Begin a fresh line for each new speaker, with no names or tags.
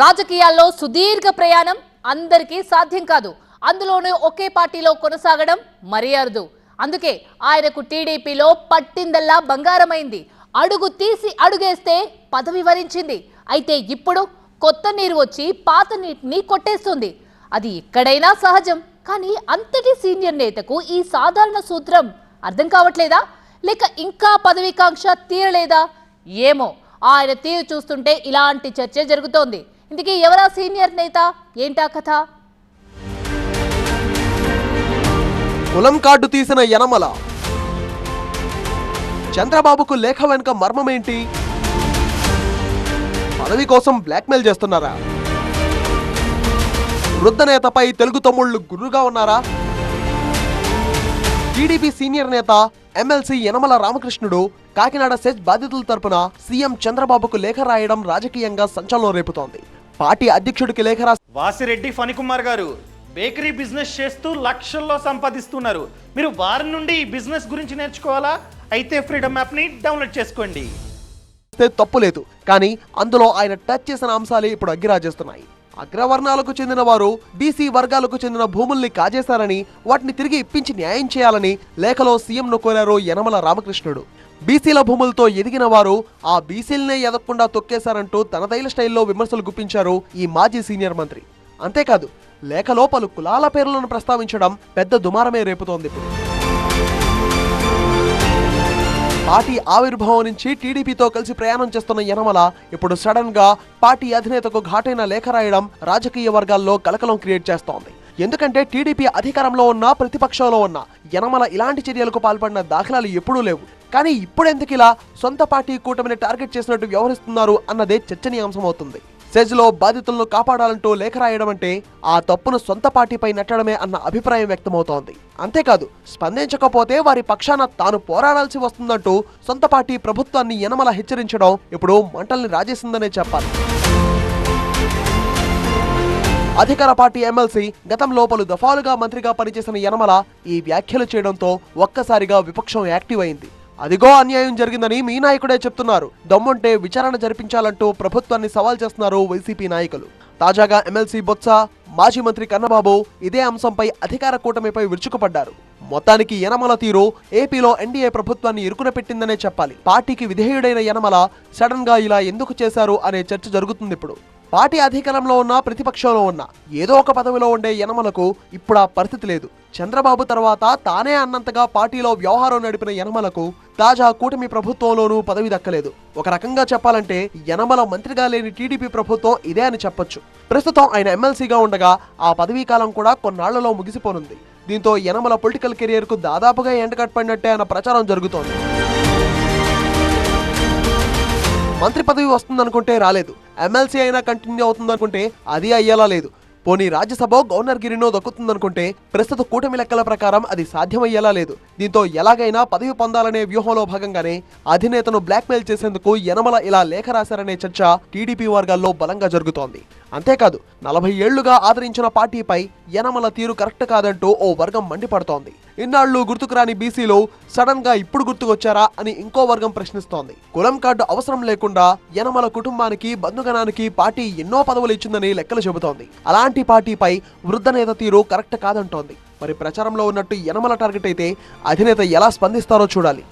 రాజకీయాల్లో సుదీర్ఘ ప్రయాణం అందరికీ సాధ్యం కాదు. అందులోనూ ఒకే పార్టీలో కొనసాగడం మరీ అరుదు. అందుకే ఆయనకు టీడీపీలో పట్టిందల్లా బంగారమైంది. అడుగు తీసి అడుగేస్తే పదవి వరించింది. అయితే ఇప్పుడు కొత్త నీరు వచ్చి పాత నీటిని కొట్టేస్తుంది. అది ఎక్కడైనా సహజం. కానీ అంతటి సీనియర్ నేతకు ఈ సాధారణ సూత్రం అర్థం కావట్లేదా? లేక ఇంకా పదవికాంక్ష తీరలేదా? ఏమో. ఆయన తీరు చూస్తుంటే ఇలాంటి చర్చ జరుగుతోంది. ఇందుకే ఎవరా సీనియర్ నేత? ఏంటా కథ?
కులం కార్డు తీసిన యనమల. చంద్రబాబుకు లేఖ వెనుక మర్మమేంటి? పదవి కోసం బ్లాక్మెయిల్ చేస్తున్నారా? వృద్ధ నేతపై తెలుగు తమ్ముళ్ళు గుర్రుగా ఉన్నారా? టీడీపీ సీనియర్ నేత ఎమ్మెల్సీ యనమల రామకృష్ణుడు కాకినాడ సెజ్ బాధితుల తరపున సీఎం చంద్రబాబుకు లేఖ రాయడం రాజకీయంగా సంచలనం రేపుతోంది. పార్టీ అధ్యక్షుడికి లేఖ రాసి
వాసిరెడ్డి ఫణికుమార్ గారు బేకరీ బిజినెస్ చేస్తూ లక్షల్లో సంపాదిస్తున్నారు. మీరు వారి నుండి ఈ బిజినెస్ గురించి నేర్చుకోవాలా? అయితే ఫ్రీడమ్ యాప్ని డౌన్లోడ్ చేసుకోండి.
తప్పు లేదు. కానీ అందులో ఆయన టచ్ చేసిన అంశాలే ఇప్పుడు అగ్గిరాజేస్తున్నాయి. అగ్రవర్ణాలకు చెందిన వారు బీసీ వర్గాలకు చెందిన భూముల్ని కాజేశారని వాటిని తిరిగి ఇప్పించి న్యాయం చేయాలని లేఖలో సీఎంను కోరారు యనమల రామకృష్ణుడు. బీసీల భూములతో ఎదిగిన వారు ఆ బీసీలనే ఎదగకుండా తొక్కేశారంటూ తనదైన స్టైల్లో విమర్శలు గుప్పించారు ఈ మాజీ సీనియర్ మంత్రి. అంతేకాదు లేఖలో పలు కులాల పేర్లను ప్రస్తావించడం పెద్ద దుమారమే రేపుతోంది ఇప్పుడు. పార్టీ ఆవిర్భావం నుంచి టీడీపీతో కలిసి ప్రయాణం చేస్తున్న యనమల ఇప్పుడు సడన్గా పార్టీ అధినేతకు ఘాటైన లేఖ రాయడం రాజకీయ వర్గాల్లో కలకలం క్రియేట్ చేస్తోంది. ఎందుకంటే టీడీపీ అధికారంలో ఉన్న ప్రతిపక్షంలో ఉన్న యనమల ఇలాంటి చర్యలకు పాల్పడిన దాఖలాలు ఎప్పుడూ లేవు. కానీ ఇప్పుడెందుకు ఇలా సొంత పార్టీ కూటమిని టార్గెట్ చేసినట్టు వ్యవహరిస్తున్నారు అన్నదే చర్చనీయాంశం అవుతుంది సెజ్లో బాధితులను కాపాడాలంటూ లేఖ రాయడం అంటే ఆ తప్పును సొంత పార్టీపై నెట్టడమే అన్న అభిప్రాయం వ్యక్తమవుతోంది. అంతేకాదు స్పందించకపోతే వారి పక్షాన తాను పోరాడాల్సి వస్తుందంటూ సొంత పార్టీ ప్రభుత్వాన్ని యనమల హెచ్చరించడం ఇప్పుడు మంటల్ని రాజేసిందనే చెప్పాలి. అధికార పార్టీ ఎమ్మెల్సీ గతంలో పలు దఫాలుగా మంత్రిగా పనిచేసిన యనమల ఈ వ్యాఖ్యలు చేయడంతో ఒక్కసారిగా విపక్షం యాక్టివ్ అయింది. అదిగో అన్యాయం జరిగిందని మీ నాయకుడే చెప్తున్నారు. దమ్ముంటే విచారణ జరిపించాలంటూ ప్రభుత్వాన్ని సవాల్ చేస్తున్నారు వైసీపీ నాయకులు. తాజాగా ఎమ్మెల్సీ బొత్స మాజీ మంత్రి కన్నబాబు ఇదే అంశంపై అధికార కూటమిపై విరుచుకుపడ్డారు. మొత్తానికి యనమల తీరు ఏపీలో ఎన్డీఏ ప్రభుత్వాన్ని ఇరుకున పెట్టిందనే చెప్పాలి. పార్టీకి విధేయుడైన యనమల సడన్గా ఇలా ఎందుకు చేశారు అనే చర్చ జరుగుతుంది ఇప్పుడు. పార్టీ అధికారంలో ఉన్న ప్రతిపక్షంలో ఉన్న ఏదో ఒక పదవిలో ఉండే యనమలకు ఇప్పుడు ఆ పరిస్థితి లేదు. చంద్రబాబు తర్వాత తానే అన్నంతగా పార్టీలో వ్యవహారం నడిపిన యనమలకు తాజా కూటమి ప్రభుత్వంలోనూ పదవి దక్కలేదు. ఒక రకంగా చెప్పాలంటే యనమల మంత్రిగా లేని టీడీపీ ప్రభుత్వం ఇదే అని చెప్పొచ్చు. ప్రస్తుతం ఆయన ఎమ్మెల్సీగా ఉండగా ఆ పదవీ కాలం కూడా కొన్నాళ్ళలో ముగిసిపోనుంది. దీంతో యనమల పొలిటికల్ కెరియర్కు దాదాపుగా ఎండకట్పడినట్టే అన్న ప్రచారం జరుగుతోంది. మంత్రి పదవి వస్తుందనుకుంటే రాలేదు. ఎమ్మెల్సీ అయినా కంటిన్యూ అవుతుందనుకుంటే అది అయ్యేలా లేదు. పోనీ రాజ్యసభ గవర్నర్ గిరినో దక్కుతుందనుకుంటే ప్రస్తుత కూటమి లెక్కల ప్రకారం అది సాధ్యమయ్యేలా లేదు. దీంతో ఎలాగైనా పదవి పొందాలనే వ్యూహంలో భాగంగానే అధినేతను బ్లాక్మెయిల్ చేసేందుకు యనమల ఇలా లేఖ రాశారనే చర్చ టీడీపీ వర్గాల్లో బలంగా జరుగుతోంది. అంతేకాదు నలభై ఏళ్ళుగా ఆదరించిన పార్టీపై యనమల తీరు కరెక్ట్ కాదంటూ ఓ వర్గం మండిపడుతోంది. ఇన్నాళ్ళు గుర్తుకురాని బీసీలు సడన్గా ఇప్పుడు గుర్తుకొచ్చారా అని ఇంకో వర్గం ప్రశ్నిస్తోంది. కులం కార్డు అవసరం లేకుండా యనమల కుటుంబానికి బంధుగణానికి పార్టీ ఎన్నో పదవులు ఇచ్చిందని లెక్కలు చెబుతోంది. అలాంటి పార్టీపై వృద్ధ నేత తీరు కరెక్ట్ కాదంటోంది. మరి ప్రచారంలో ఉన్నట్టు యనమల టార్గెట్ అయితే అధినేత ఎలా స్పందిస్తారో చూడాలి.